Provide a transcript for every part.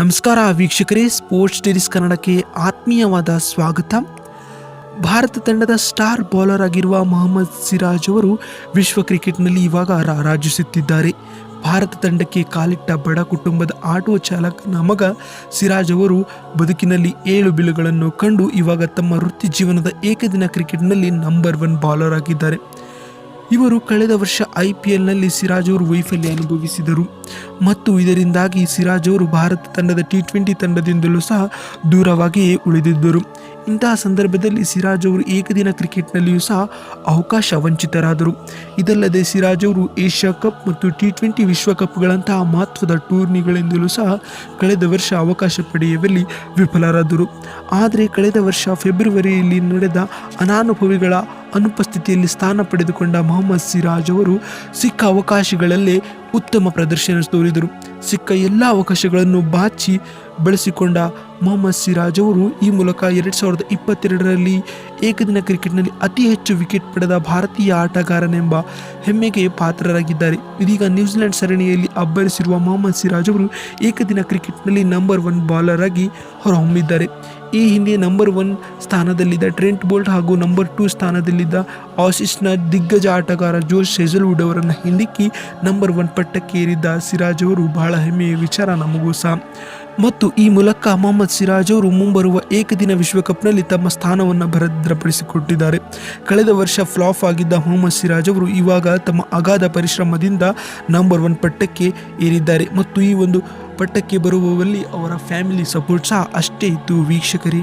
ನಮಸ್ಕಾರ ವೀಕ್ಷಕರೇ ಸ್ಪೋರ್ಟ್ಸ್ ಟೆರಿಸ್ ಕನ್ನಡಕ್ಕೆ ಆತ್ಮೀಯವಾದ ಸ್ವಾಗತ. ಭಾರತ ತಂಡದ ಸ್ಟಾರ್ ಬೌಲರ್ ಆಗಿರುವ ಮೊಹಮ್ಮದ್ ಸಿರಾಜ್ ಅವರು ವಿಶ್ವ ಕ್ರಿಕೆಟ್ನಲ್ಲಿ ಇವಾಗ ರಾರಾಜಿಸುತ್ತಿದ್ದಾರೆ. ಭಾರತ ತಂಡಕ್ಕೆ ಕಾಲಿಟ್ಟ ಬಡ ಕುಟುಂಬದ ಆಟೋ ಚಾಲಕನ ಮಗ ಸಿರಾಜ್ ಅವರು ಬದುಕಿನಲ್ಲಿ ಏಳು ಬಿಲುಗಳನ್ನು ಕಂಡು ಇವಾಗ ತಮ್ಮ ವೃತ್ತಿ ಜೀವನದ ಏಕದಿನ ಕ್ರಿಕೆಟ್ನಲ್ಲಿ ನಂಬರ್ ಒನ್ ಬೌಲರ್ ಆಗಿದ್ದಾರೆ. ಇವರು ಕಳೆದ ವರ್ಷ ಐ ಪಿ ಎಲ್ನಲ್ಲಿ ಸಿರಾಜ್ ಅವರು ವೈಫಲ್ಯ ಅನುಭವಿಸಿದರು. ಮತ್ತು ಇದರಿಂದಾಗಿ ಸಿರಾಜ್ ಅವರು ಭಾರತ ತಂಡದ ಟಿ ಟ್ವೆಂಟಿ ತಂಡದಿಂದಲೂ ಸಹ ದೂರವಾಗಿಯೇ ಉಳಿದಿದ್ದರು. ಇಂತಹ ಸಂದರ್ಭದಲ್ಲಿ ಸಿರಾಜ್ ಅವರು ಏಕದಿನ ಕ್ರಿಕೆಟ್ನಲ್ಲಿಯೂ ಸಹ ಅವಕಾಶ ವಂಚಿತರಾದರು. ಇದಲ್ಲದೆ ಸಿರಾಜ್ ಅವರು ಏಷ್ಯಾ ಕಪ್ ಮತ್ತು ಟಿ ಟ್ವೆಂಟಿ ವಿಶ್ವಕಪ್ಗಳಂತಹ ಮಹತ್ವದ ಟೂರ್ನಿಗಳಿಂದಲೂ ಸಹ ಕಳೆದ ವರ್ಷ ಅವಕಾಶ ಪಡೆಯುವಲ್ಲಿ ವಿಫಲರಾದರು. ಆದರೆ ಕಳೆದ ವರ್ಷ ಫೆಬ್ರವರಿಯಲ್ಲಿ ನಡೆದ ಅನಾನುಭವಿಗಳ ಅನುಪಸ್ಥಿತಿಯಲ್ಲಿ ಸ್ಥಾನ ಪಡೆದುಕೊಂಡ ಮೊಹಮ್ಮದ್ ಸಿರಾಜ್ ಅವರು ಸಿಕ್ಕ ಅವಕಾಶಗಳಲ್ಲೇ ಉತ್ತಮ ಪ್ರದರ್ಶನ ತೋರಿದರು. ಸಿಕ್ಕ ಎಲ್ಲ ಅವಕಾಶಗಳನ್ನು ಬಾಚಿ ಬಳಸಿಕೊಂಡ ಮೊಹಮ್ಮದ್ ಸಿರಾಜ್ ಅವರು ಈ ಮೂಲಕ ಎರಡು ಸಾವಿರದ ಇಪ್ಪತ್ತೆರಡರಲ್ಲಿ ಏಕದಿನ ಕ್ರಿಕೆಟ್ನಲ್ಲಿ ಅತಿ ಹೆಚ್ಚು ವಿಕೆಟ್ ಪಡೆದ ಭಾರತೀಯ ಆಟಗಾರನೆಂಬ ಹೆಮ್ಮೆಗೆ ಪಾತ್ರರಾಗಿದ್ದಾರೆ. ಇದೀಗ ನ್ಯೂಜಿಲೆಂಡ್ ಸರಣಿಯಲ್ಲಿ ಅಬ್ಬರಿಸಿರುವ ಮೊಹಮ್ಮದ್ ಸಿರಾಜ್ ಅವರು ಏಕದಿನ ಕ್ರಿಕೆಟ್ನಲ್ಲಿ ನಂಬರ್ ಒನ್ ಬಾಲರ್ ಆಗಿ ಹೊರಹೊಮ್ಮಿದ್ದಾರೆ. ಈ ಹಿಂದೆ ನಂಬರ್ ಒನ್ ಸ್ಥಾನದಲ್ಲಿದ್ದ ಟ್ರೆಂಟ್ ಬೋಲ್ಟ್ ಹಾಗೂ ನಂಬರ್ ಟೂ ಸ್ಥಾನದಲ್ಲಿದ್ದ ಆಸಿಸ್ನ ದಿಗ್ಗಜ ಆಟಗಾರ ಜೋಶ್ ಶೆಜಲ್ವುಡ್ ಅವರನ್ನು ಹಿಂದಿಕ್ಕಿ ನಂಬರ್ ಒನ್ ಪಟ್ಟಕ್ಕೆ ಏರಿದ್ದ ಸಿರಾಜ್ ಅವರು ಬಹಳ ಹೆಮ್ಮೆಯ ವಿಚಾರ ನಮಗೂ ಸಹ. ಮತ್ತು ಈ ಮೂಲಕ ಮೊಹಮ್ಮದ್ ಸಿರಾಜ್ ಅವರು ಮುಂಬರುವ ಏಕದಿನ ವಿಶ್ವಕಪ್ನಲ್ಲಿ ತಮ್ಮ ಸ್ಥಾನವನ್ನು ಭರದ್ರಪಡಿಸಿಕೊಟ್ಟಿದ್ದಾರೆ. ಕಳೆದ ವರ್ಷ ಫ್ಲಾಪ್ ಆಗಿದ್ದ ಮೊಹಮ್ಮದ್ ಸಿರಾಜ್ ಅವರು ಇವಾಗ ತಮ್ಮ ಅಗಾಧ ಪರಿಶ್ರಮದಿಂದ ನಂಬರ್ ಒನ್ ಪಟ್ಟಕ್ಕೆ ಏರಿದ್ದಾರೆ ಮತ್ತು ಈ ಒಂದು ಪಟ್ಟಕ್ಕೆ ಬರುವಲ್ಲಿ ಅವರ ಫ್ಯಾಮಿಲಿ ಸಪೋರ್ಟ್ ಸಹ ಅಷ್ಟೇ ಇತ್ತು ವೀಕ್ಷಕರೇ.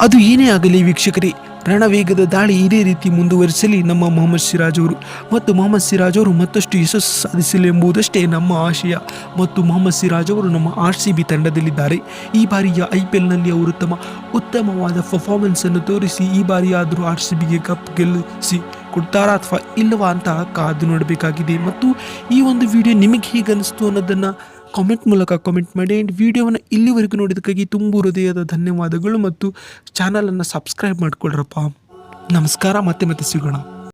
ಅದು ಏನೇ ಆಗಲಿ ವೀಕ್ಷಕರೇ ರಣವೇಗದ ದಾಳಿ ಇದೇ ರೀತಿ ಮುಂದುವರಿಸಲಿ ನಮ್ಮ ಮೊಹಮ್ಮದ್ ಸಿರಾಜ್ ಅವರು. ಮತ್ತು ಮೊಹಮ್ಮದ್ ಸಿರಾಜ್ ಅವರು ಮತ್ತಷ್ಟು ಯಶಸ್ಸು ಸಾಧಿಸಲಿ ಎಂಬುದಷ್ಟೇ ನಮ್ಮ ಆಶಯ. ಮತ್ತು ಮೊಹಮ್ಮದ್ ಸಿರಾಜ್ ಅವರು ನಮ್ಮ ಆರ್ ಸಿ ಬಿ ತಂಡದಲ್ಲಿದ್ದಾರೆ. ಈ ಬಾರಿಯ ಐ ಪಿ ಎಲ್ನಲ್ಲಿ ಅವರು ತಮ್ಮ ಉತ್ತಮವಾದ ಪರ್ಫಾರ್ಮೆನ್ಸನ್ನು ತೋರಿಸಿ ಈ ಬಾರಿಯಾದರೂ ಆರ್ ಸಿ ಬಿಗೆ ಕಪ್ ಗೆಲ್ಲಿಸಿ ಕೊಡ್ತಾರಾ ಅಥವಾ ಇಲ್ಲವಾ ಅಂತ ಕಾದು ನೋಡಬೇಕಾಗಿದೆ. ಮತ್ತು ಈ ಒಂದು ವಿಡಿಯೋ ನಿಮಗೆ ಹೇಗೆ ಅನಿಸ್ತು ಅನ್ನೋದನ್ನು ಕಾಮೆಂಟ್ ಮೂಲಕ ಕಾಮೆಂಟ್ ಮಾಡಿ ಆ್ಯಂಡ್ ವಿಡಿಯೋವನ್ನು ಇಲ್ಲಿವರೆಗೂ ನೋಡಿದ್ದಕ್ಕಾಗಿ ತುಂಬ ಹೃದಯದ ಧನ್ಯವಾದಗಳು ಮತ್ತು ಚಾನಲನ್ನು ಸಬ್ಸ್ಕ್ರೈಬ್ ಮಾಡಿಕೊಳ್ಳ್ರಪ್ಪ. ನಮಸ್ಕಾರ, ಮತ್ತೆ ಮತ್ತೆ ಸಿಗೋಣ.